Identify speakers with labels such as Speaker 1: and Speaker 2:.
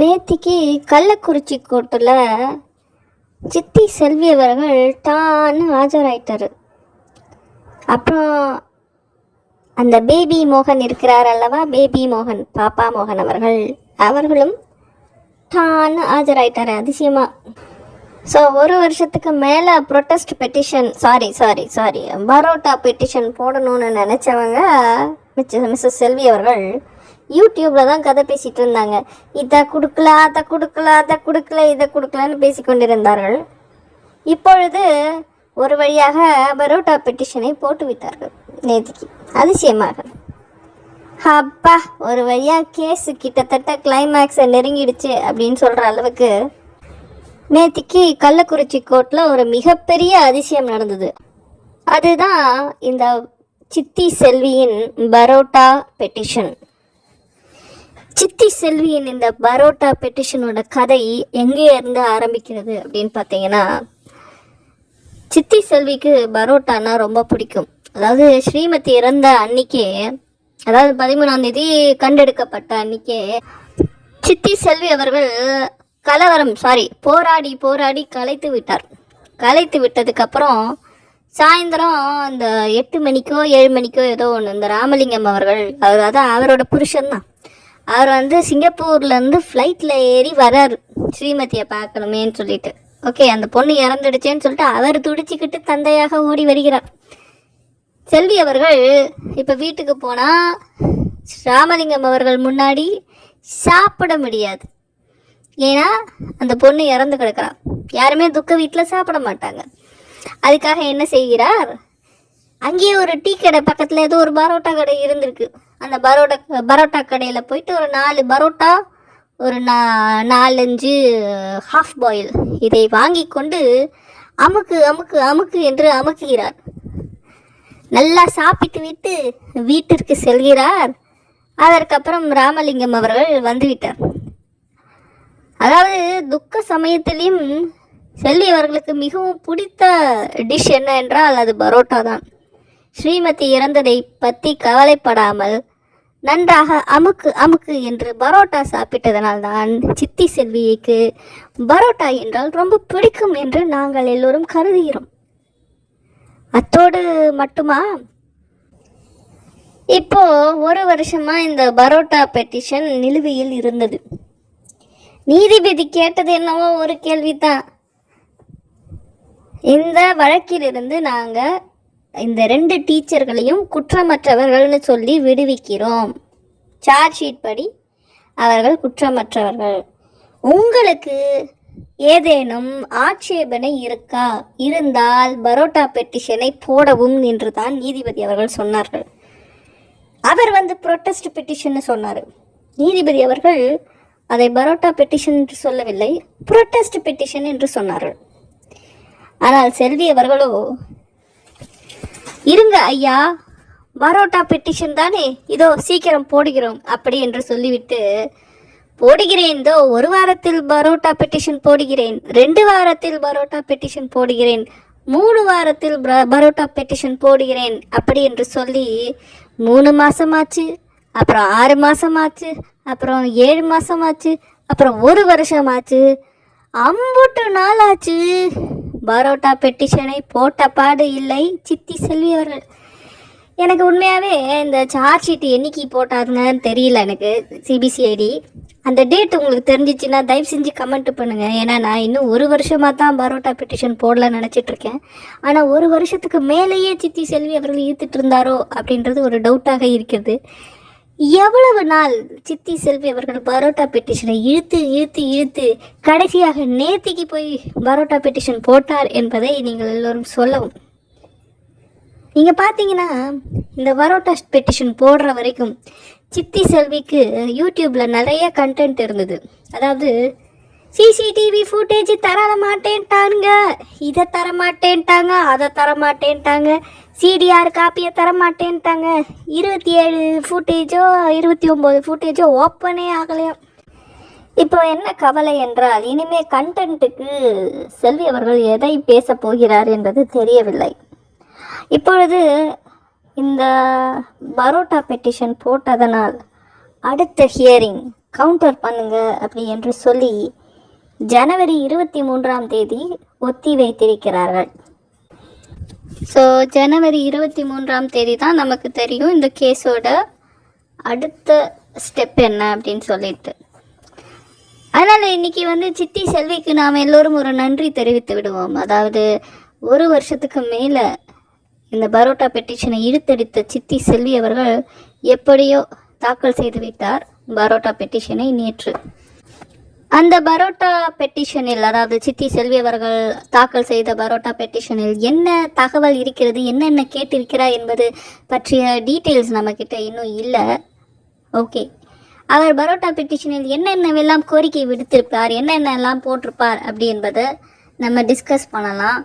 Speaker 1: நேத்திக்கு கள்ளக்குறிச்சி கோர்ட்டில் சித்தி செல்வி அவர்கள் டான்னு ஆஜராயிட்டாரு. அப்புறம் அந்த பேபி மோகன் இருக்கிறார் அல்லவா? பேபி மோகன் பாப்பா மோகன் அவர்கள். அவர்களும் டான்னு ஆஜராயிட்டாரு அதிசயமாக ஸோ ஒரு வருஷத்துக்கு மேலே protest petition sorry sorry sorry parotta petition போடணும்னு நினச்சவங்க மிச்ச மிஸ்ஸஸ் செல்வி அவர்கள் யூடியூப்பில் தான் கதை பேசிகிட்டு இருந்தாங்க. இதை கொடுக்கல அதை கொடுக்கல அதை கொடுக்கல இதை கொடுக்கலன்னு பேசிக்கொண்டிருந்தார்கள். இப்பொழுது ஒரு வழியாக பரோட்டா பெட்டிஷனை போட்டு விட்டார்கள் நேத்திக்கு. அதிசயமாக. அப்பா ஒரு வழியாக கேஸு கிட்டத்தட்ட கிளைமேக்ஸை நெருங்கிடுச்சு அப்படின்னு சொல்கிற அளவுக்கு நேத்திக்கு கள்ளக்குறிச்சி கோர்ட்டில் ஒரு மிகப்பெரிய அதிசயம் நடந்தது. அதுதான் இந்த சித்தி செல்வியின் பரோட்டா பெட்டிஷன் சித்தி செல்வியின் இந்த பரோட்டா பெட்டிஷனோட கதை எங்கே இருந்து ஆரம்பிக்கிறது அப்படின்னு பார்த்தீங்கன்னா சித்தி செல்விக்கு பரோட்டானா ரொம்ப பிடிக்கும். அதாவது ஸ்ரீமதி இறந்த அன்னைக்கே அதாவது பதிமூணாம் தேதி கண்டெடுக்கப்பட்ட அன்னைக்கே சித்தி செல்வி அவர்கள் கலவரம் சாரி போராடி போராடி கலைத்து விட்டார். கலைத்து விட்டதுக்கப்புறம் சாயந்தரம் அந்த எட்டு மணிக்கோ ஏழு மணிக்கோ ஏதோ ஒன்று இந்த ராமலிங்கம் அவர்கள் அவர் அதான் அவரோட புருஷன் தான் அவர் வந்து சிங்கப்பூர்லேருந்து ஃப்ளைட்டில் ஏறி வராரு. ஸ்ரீமதியை பார்க்கணுமேன்னு சொல்லிட்டு. ஓகே அந்த பொண்ணு இறந்துடுச்சேன்னு சொல்லிட்டு அவர் துடிச்சிக்கிட்டு தந்தையாக ஓடி வருகிறார். செல்வி அவர்கள் இப்போ வீட்டுக்கு போனால் ராமலிங்கம் அவர்கள் முன்னாடி சாப்பிட முடியாது. ஏன்னா அந்த பொண்ணு இறந்து கிடக்குறா யாருமே துக்க வீட்டில் சாப்பிட மாட்டாங்க. அதுக்காக என்ன செய்கிறார்? அங்கேயே ஒரு டீ கடை பக்கத்தில் ஏதோ ஒரு பரோட்டா கடை இருந்திருக்கு. அந்த பரோட்டா பரோட்டா கடையில் போயிட்டு ஒரு நாலு பரோட்டா ஒரு நா நாலஞ்சு ஹாஃப் பாயில் இதை வாங்கி கொண்டு அமுக்கு அமுக்கு அமுக்கு என்று அமுக்குகிறார். நல்லா சாப்பிட்டு விட்டு வீட்டிற்கு செல்கிறார். அதற்கப்புறம் ராமலிங்கம் அவர்கள் வந்துவிட்டார். அதாவது துக்க சமயத்திலையும் செல்வி அவர்களுக்கு மிகவும் பிடித்த டிஷ் என்ன என்றால் அது பரோட்டா தான். ஸ்ரீமதி இறந்ததை பற்றி கவலைப்படாமல் நன்றாக அமுக்கு அமுக்கு என்று பரோட்டா சாப்பிட்டதனால் தான் சித்தி செல்விக்கு பரோட்டா என்றால் ரொம்ப பிடிக்கும் என்று நாங்கள் எல்லோரும் கருதுகிறோம். அத்தோடு மட்டுமா? இப்போ ஒரு வருஷமா இந்த பரோட்டா பெட்டிஷன் நிலுவையில் இருந்தது. நீதிபதி கேட்டது என்னவோ ஒரு கேள்விதான். இந்த வழக்கிலிருந்து நாங்கள் இந்த ரெண்டு டீச்சர்களையும் குற்றமற்றவர்கள்னு சொல்லி விடுவிக்கிறோம். சார்ஜ் ஷீட் படி அவர்கள் குற்றமற்றவர்கள். உங்களுக்கு ஏதேனும் ஆட்சேபனை இருக்கா? இருந்தால் பரோட்டா பெட்டிஷனை போடவும் என்று தான் நீதிபதி அவர்கள் சொன்னார்கள். அவர் வந்து ப்ரொட்டஸ்ட் பெட்டிஷன் சொன்னார். நீதிபதி அவர்கள் அதை பரோட்டா பெட்டிஷன் என்று சொல்லவில்லை புரொட்டஸ்ட் பெட்டிஷன் என்று சொன்னார்கள். ஆனால் செல்வி அவர்களோ இருங்க ஐயா பரோட்டா பெட்டிஷன் தானே? இதோ சீக்கிரம் போடுகிறோம் அப்படி என்று சொல்லிவிட்டு போடுகிறேன் இதோ ஒரு வாரத்தில் பரோட்டா பெட்டிஷன் போடுகிறேன் ரெண்டு வாரத்தில் பரோட்டா பெட்டிஷன் போடுகிறேன் மூணு வாரத்தில் பரோட்டா பெட்டிஷன் போடுகிறேன் அப்படி என்று சொல்லி மூணு மாதமாச்சு அப்புறம் ஆறு மாதமாச்சு அப்புறம் ஏழு மாதமாச்சு அப்புறம் ஒரு வருஷமாச்சு அம்புட்டு நாளாச்சு. பரோட்டா பெட்டிஷனை போட்ட பாடு இல்லை சித்தி செல்வி அவர்கள். எனக்கு உண்மையாகவே இந்த சார்ஜ் ஷீட் என்னைக்கு போட்டாருங்கன்னு தெரியல எனக்கு சிபிசிஐடி அந்த டேட் உங்களுக்கு தெரிஞ்சிச்சுன்னா தயவு செஞ்சு கமெண்ட் பண்ணுங்கள் ஏன்னா நான் இன்னும் ஒரு வருஷமாக தான் பரோட்டா பெட்டிஷன் போடலாம்னு நினச்சிட்ருக்கேன் ஆனால் ஒரு வருஷத்துக்கு மேலேயே சித்தி செல்வி அவர்கள் ஈர்த்துட்டு இருந்தாரோ அப்படின்றது ஒரு டவுட்டாக இருக்கிறது. எவ்வளவு நாள் சித்தி செல்வி அவர்கள் பரோட்டா பெட்டிஷனை இழுத்து இழுத்து இழுத்து கடைசியாக நேத்திக்கு போய் பரோட்டா பெட்டிஷன் போட்டார் என்பதை நீங்கள் எல்லோரும் சொல்லவும். நீங்கள் பார்த்தீங்கன்னா இந்த பரோட்டா பெட்டிஷன் போடுற வரைக்கும் சித்தி செல்விக்கு யூடியூப்பில் நிறைய கண்டென்ட் இருந்தது. அதாவது சிசிடிவி ஃபுட்டேஜ் தர மாட்டேன்ட்டானுங்க இதை தர மாட்டேன்ட்டாங்க அதை தர மாட்டேன்ட்டாங்க சிடிஆர் காப்பியை தர மாட்டேன்ட்டாங்க இருபத்தி ஏழு ஃபுட்டேஜோ இருபத்தி ஒம்பது ஃபுட்டேஜோ ஓப்பனே ஆகலையாம் இப்போ என்ன கவலை என்றால் இனிமே கண்டென்ட்டுக்கு செல்வி அவர்கள் எதை பேச போகிறார் என்பது தெரியவில்லை. இப்பொழுது இந்த பரோட்டா பெட்டிஷன் போட்டதனால் அடுத்த ஹியரிங் கவுண்டர் பண்ணுங்க அப்படி என்று சொல்லி ஜனவரி இருபத்தி மூன்றாம் தேதி ஒத்தி வைத்திருக்கிறார்கள். ஸோ ஜனவரி இருபத்தி மூன்றாம் தேதி தான் நமக்கு தெரியும் இந்த கேஸோட அடுத்த ஸ்டெப் என்ன அப்படின்னு சொல்லிட்டு. அதனால் இன்னைக்கு வந்து சித்தி செல்விக்கு நாம் எல்லோரும் ஒரு நன்றி தெரிவித்து விடுவோம். அதாவது ஒரு வருஷத்துக்கு மேலே இந்த பரோட்டா பெட்டிஷனை இழுத்தடித்த சித்தி செல்வி அவர்கள் எப்படியோ தாக்கல் செய்து விட்டார். பரோட்டா பெட்டிஷனை நேற்று. அந்த பரோட்டா பெட்டிஷனில் அதாவது சித்தி செல்வி அவர்கள் தாக்கல் செய்த பரோட்டா பெட்டிஷனில் என்ன தகவல் இருக்கிறது என்னென்ன கேட்டிருக்கிறார் என்பது பற்றிய டீட்டெயில்ஸ் நம்மக்கிட்ட இன்னும் இல்லை. ஓகே அவர் பரோட்டா பெட்டிஷனில் என்னென்னவெல்லாம் கோரிக்கை விடுத்திருப்பார் என்னென்னலாம் போட்டிருப்பார் அப்படி என்பதை நம்ம டிஸ்கஸ் பண்ணலாம்.